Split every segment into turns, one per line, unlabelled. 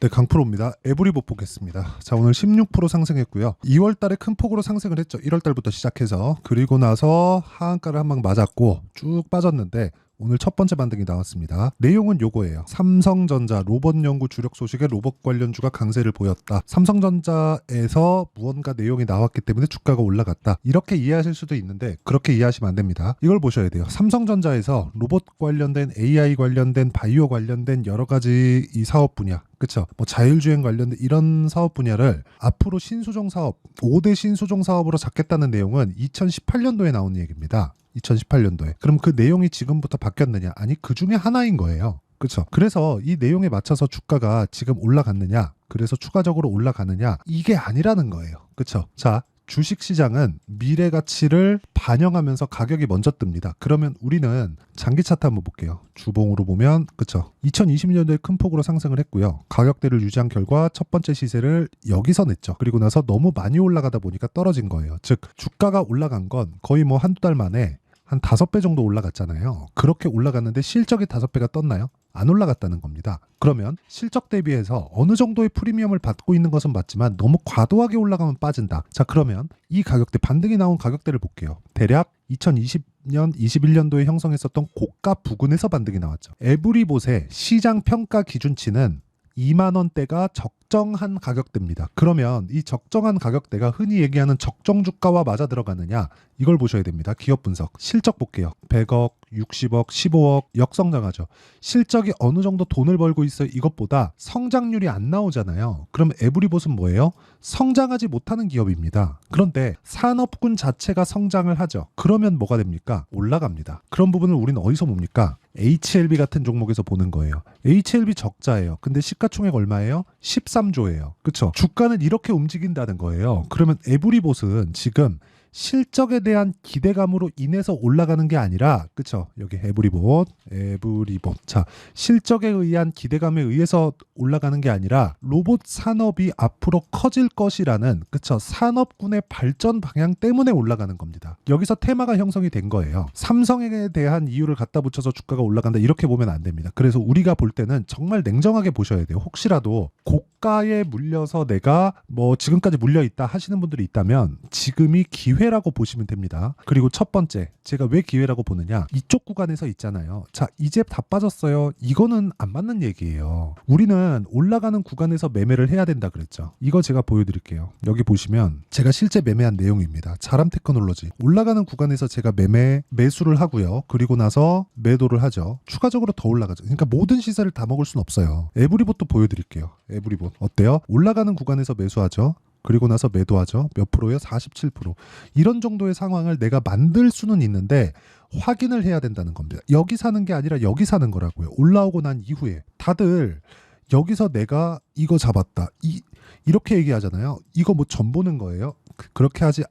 네, 강프로입니다. 에브리봇 보겠습니다. 자, 오늘 16% 상승했고요. 2월 달에 큰 폭으로 상승을 했죠. 1월 달부터 시작해서. 그리고 나서 하한가를 한 방 맞았고 쭉 빠졌는데 오늘 첫 번째 반등이 나왔습니다. 내용은 요거예요. 삼성전자 로봇 연구 주력 소식에 로봇 관련주가 강세를 보였다. 삼성전자에서 무언가 내용이 나왔기 때문에 주가가 올라갔다. 이렇게 이해하실 수도 있는데 그렇게 이해하시면 안 됩니다. 이걸 보셔야 돼요. 삼성전자에서 로봇 관련된 AI 관련된 바이오 관련된 여러 가지 이 사업 분야 그쵸. 뭐 자율주행 관련된 이런 사업 분야를 앞으로 신수종 사업, 5대 신수종 사업으로 잡겠다는 내용은 2018년도에 나온 얘기입니다. 2018년도에. 그럼 그 내용이 지금부터 바뀌었느냐? 아니, 그 중에 하나인 거예요. 그쵸. 그래서 이 내용에 맞춰서 주가가 지금 올라갔느냐? 그래서 추가적으로 올라가느냐? 이게 아니라는 거예요. 그쵸. 자, 주식 시장은 미래 가치를 반영하면서 가격이 먼저 뜹니다. 그러면 우리는 장기 차트 한번 볼게요. 주봉으로 보면 그쵸 2020년도에 큰 폭으로 상승을 했고요. 가격대를 유지한 결과 첫 번째 시세를 여기서 냈죠. 그리고 나서 너무 많이 올라가다 보니까 떨어진 거예요. 즉 주가가 올라간 건 거의 뭐 한두 달 만에 한 다섯 배 정도 올라갔잖아요. 그렇게 올라갔는데 실적이 다섯 배가 떴나요? 안 올라갔다는 겁니다. 그러면 실적 대비해서 어느 정도의 프리미엄을 받고 있는 것은 맞지만 너무 과도하게 올라가면 빠진다. 자, 그러면 이 가격대 반등이 나온 가격대를 볼게요. 대략 2020년, 21년도에 형성했었던 고가 부근에서 반등이 나왔죠. 에브리봇의 시장 평가 기준치는 2만 원대가 적 정한 가격대입니다. 그러면 이 적정한 가격대가 흔히 얘기하는 적정 주가와 맞아 들어가느냐 이걸 보셔야 됩니다. 기업 분석. 실적 볼게요. 100억, 60억, 15억 역성장하죠. 실적이 어느 정도 돈을 벌고 있어요. 이것보다 성장률이 안 나오잖아요. 그럼 에브리봇은 뭐예요? 성장하지 못하는 기업입니다. 그런데 산업군 자체가 성장을 하죠. 그러면 뭐가 됩니까? 올라갑니다. 그런 부분을 우리는 어디서 봅니까? HLB 같은 종목에서 보는 거예요. HLB 적자예요. 근데 시가총액 얼마예요? 13조예요. 그쵸? 주가는 이렇게 움직인다는 거예요. 그러면 에브리봇은 지금 실적에 대한 기대감으로 인해서 올라가는 게 아니라 그쵸? 여기 에브리봇 에브리봇. 자 실적에 의한 기대감에 의해서 올라가는 게 아니라 로봇 산업이 앞으로 커질 것이라는 그쵸? 산업군의 발전 방향 때문에 올라가는 겁니다. 여기서 테마가 형성이 된 거예요. 삼성에 대한 이유를 갖다 붙여서 주가가 올라간다. 이렇게 보면 안 됩니다. 그래서 우리가 볼 때는 정말 냉정하게 보셔야 돼요. 혹시라도 고가에 물려서 내가 뭐 지금까지 물려 있다 하시는 분들이 있다면 지금이 기회 라고 보시면 됩니다. 그리고 첫 번째, 제가 왜 기회라고 보느냐? 이쪽 구간에서 있잖아요. 자, 이제 다 빠졌어요. 이거는 안 맞는 얘기예요. 우리는 올라가는 구간에서 매매를 해야 된다 그랬죠. 이거 제가 보여드릴게요. 여기 보시면 제가 실제 매매한 내용입니다. 자람 테크놀로지. 올라가는 구간에서 제가 매매, 매수를 하고요. 그리고 나서 매도를 하죠. 추가적으로 더 올라가죠. 그러니까 모든 시세를 다 먹을 수는 없어요. 에브리봇도 보여드릴게요. 에브리봇. 어때요? 올라가는 구간에서 매수하죠. 그리고 나서 매도하죠. 몇 프로요? 47%. 이런 정도의 상황을 내가 만들 수는 있는데 확인을 해야 된다는 겁니다. 여기 사는 게 아니라 여기 사는 거라고요. 올라오고 난 이후에 다들 여기서 내가 이거 잡았다. 이 이렇게 얘기하잖아요. 이거 뭐 전 보는 거예요? 그- 그렇게 하지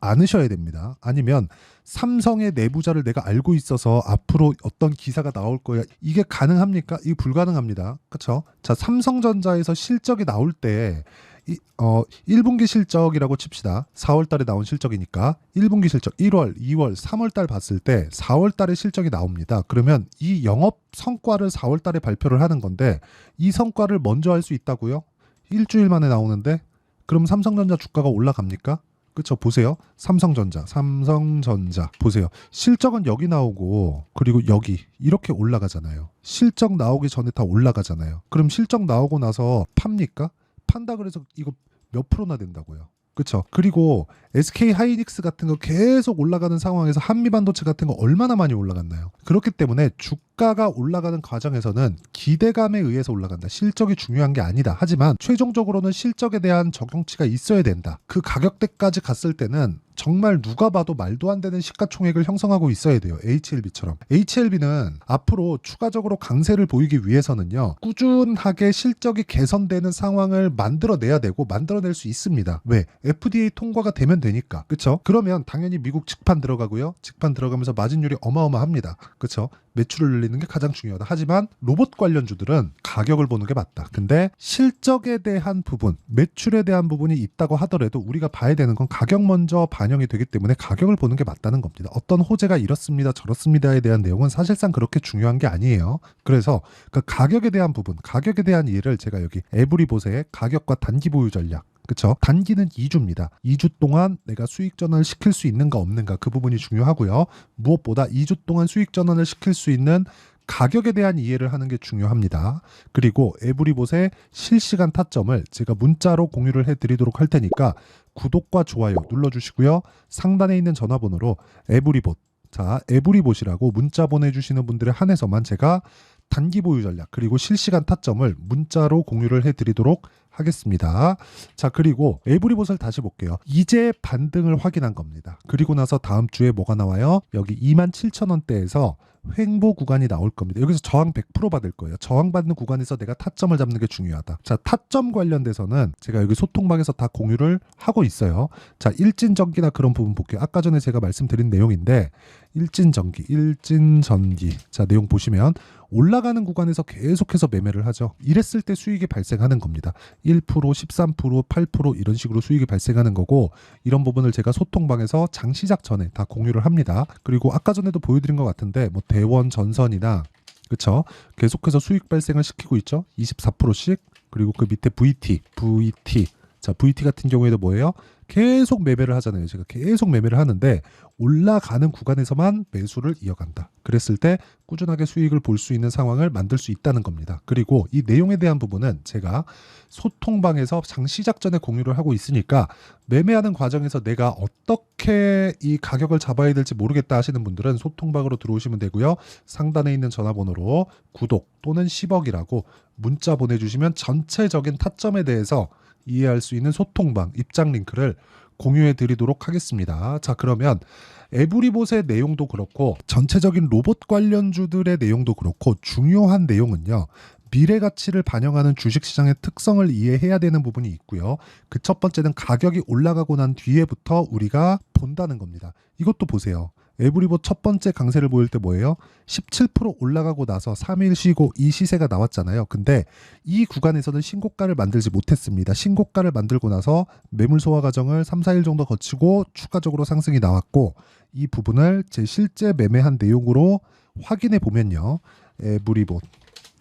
않으셔야 됩니다. 아니면 삼성의 내부자를 내가 알고 있어서 앞으로 어떤 기사가 나올 거야. 이게 가능합니까? 이게 불가능합니다. 그렇죠? 자, 삼성전자에서 실적이 나올 때 이, 어, 1분기 실적이라고 칩시다. 4월 달에 나온 실적이니까 1분기 실적 1월, 2월, 3월 달 봤을 때 4월 달에 실적이 나옵니다. 그러면 이 영업 성과를 4월 달에 발표를 하는 건데 이 성과를 먼저 할 수 있다고요? 일주일 만에 나오는데 그럼 삼성전자 주가가 올라갑니까? 그쵸 보세요 삼성전자 삼성전자 보세요 실적은 여기 나오고 그리고 여기 이렇게 올라가잖아요 실적 나오기 전에 다 올라가잖아요 그럼 실적 나오고 나서 팝니까 판다 그래서 이거 몇 프로나 된다고요. 그쵸? 그리고 SK 하이닉스 같은 거 계속 올라가는 상황에서 한미 반도체 같은 거 얼마나 많이 올라갔나요? 그렇기 때문에 주가가 올라가는 과정에서는 기대감에 의해서 올라간다. 실적이 중요한 게 아니다. 하지만 최종적으로는 실적에 대한 적용치가 있어야 된다. 그 가격대까지 갔을 때는 정말 누가 봐도 말도 안 되는 시가총액을 형성하고 있어야 돼요. HLB처럼. HLB는 앞으로 추가적으로 강세를 보이기 위해서는요. 꾸준하게 실적이 개선되는 상황을 만들어내야 되고 만들어낼 수 있습니다. 왜? FDA 통과가 되면 되니까. 그쵸? 그러면 당연히 미국 직판 들어가고요. 직판 들어가면서 마진율이 어마어마합니다. 그쵸? 매출을 늘리는 게 가장 중요하다. 하지만 로봇 관련주들은 가격을 보는 게 맞다. 근데 실적에 대한 부분, 매출에 대한 부분이 있다고 하더라도 우리가 봐야 되는 건 가격 먼저 반영이 되기 때문에 가격을 보는 게 맞다는 겁니다. 어떤 호재가 이렇습니다, 저렇습니다에 대한 내용은 사실상 그렇게 중요한 게 아니에요. 그래서 그 가격에 대한 부분, 가격에 대한 이해를 제가 여기 에브리봇의 가격과 단기 보유 전략 그쵸? 단기는 2주입니다. 2주 동안 내가 수익 전환을 시킬 수 있는가 없는가 그 부분이 중요하고요. 무엇보다 2주 동안 수익 전환을 시킬 수 있는 가격에 대한 이해를 하는 게 중요합니다. 그리고 에브리봇의 실시간 타점을 제가 문자로 공유를 해드리도록 할 테니까 구독과 좋아요 눌러주시고요. 상단에 있는 전화번호로 에브리봇 자 에브리봇이라고 문자 보내주시는 분들에 한해서만 제가 단기 보유 전략 그리고 실시간 타점을 문자로 공유를 해드리도록 하겠습니다. 자 그리고 에브리봇을 다시 볼게요. 이제 반등을 확인한 겁니다. 그리고 나서 다음 주에 뭐가 나와요? 여기 27,000원대에서 횡보 구간이 나올 겁니다. 여기서 저항 100% 받을 거예요. 저항 받는 구간에서 내가 타점을 잡는 게 중요하다. 자, 타점 관련돼서는 제가 여기 소통방에서 다 공유를 하고 있어요. 자, 일진전기나 그런 부분 볼게요. 아까 전에 제가 말씀드린 내용인데 일진전기, 일진전기. 자, 내용 보시면 올라가는 구간에서 계속해서 매매를 하죠. 이랬을 때 수익이 발생하는 겁니다. 1%, 13%, 8% 이런 식으로 수익이 발생하는 거고 이런 부분을 제가 소통방에서 장 시작 전에 다 공유를 합니다. 그리고 아까 전에도 보여드린 것 같은데 뭐 대원 전선이나 그쵸 계속해서 수익 발생을 시키고 있죠. 24%씩 그리고 그 밑에 VT, VT 자 VT 같은 경우에도 뭐예요? 계속 매매를 하잖아요. 제가 계속 매매를 하는데 올라가는 구간에서만 매수를 이어간다. 그랬을 때 꾸준하게 수익을 볼 수 있는 상황을 만들 수 있다는 겁니다. 그리고 이 내용에 대한 부분은 제가 소통방에서 장 시작 전에 공유를 하고 있으니까 매매하는 과정에서 내가 어떻게 이 가격을 잡아야 될지 모르겠다 하시는 분들은 소통방으로 들어오시면 되고요. 상단에 있는 전화번호로 구독 또는 10억이라고 문자 보내주시면 전체적인 타점에 대해서 이해할 수 있는 소통방 입장 링크를 공유해 드리도록 하겠습니다. 자, 그러면 에브리봇의 내용도 그렇고 전체적인 로봇 관련주들의 내용도 그렇고 중요한 내용은요. 미래 가치를 반영하는 주식 시장의 특성을 이해해야 되는 부분이 있고요. 그 첫 번째는 가격이 올라가고 난 뒤에부터 우리가 본다는 겁니다. 이것도 보세요. 에브리봇 첫 번째 강세를 보일 때 뭐예요? 17% 올라가고 나서 3일 쉬고 이 시세가 나왔잖아요. 근데 이 구간에서는 신고가를 만들지 못했습니다. 신고가를 만들고 나서 매물 소화 과정을 3, 4일 정도 거치고 추가적으로 상승이 나왔고 이 부분을 제 실제 매매한 내용으로 확인해 보면요. 에브리봇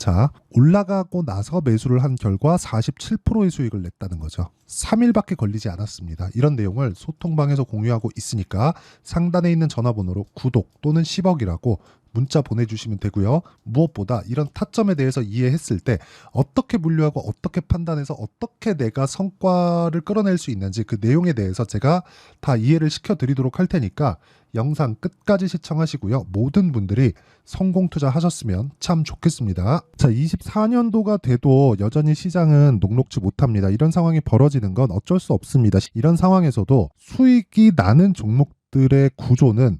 자, 올라가고 나서 매수를 한 결과 47%의 수익을 냈다는 거죠. 3일밖에 걸리지 않았습니다. 이런 내용을 소통방에서 공유하고 있으니까 상단에 있는 전화번호로 구독 또는 10억이라고 문자 보내주시면 되고요. 무엇보다 이런 타점에 대해서 이해했을 때 어떻게 분류하고 어떻게 판단해서 어떻게 내가 성과를 끌어낼 수 있는지 그 내용에 대해서 제가 다 이해를 시켜드리도록 할 테니까 영상 끝까지 시청하시고요. 모든 분들이 성공 투자하셨으면 참 좋겠습니다. 자, 24년도가 돼도 여전히 시장은 녹록지 못합니다. 이런 상황이 벌어지는 건 어쩔 수 없습니다. 이런 상황에서도 수익이 나는 종목들의 구조는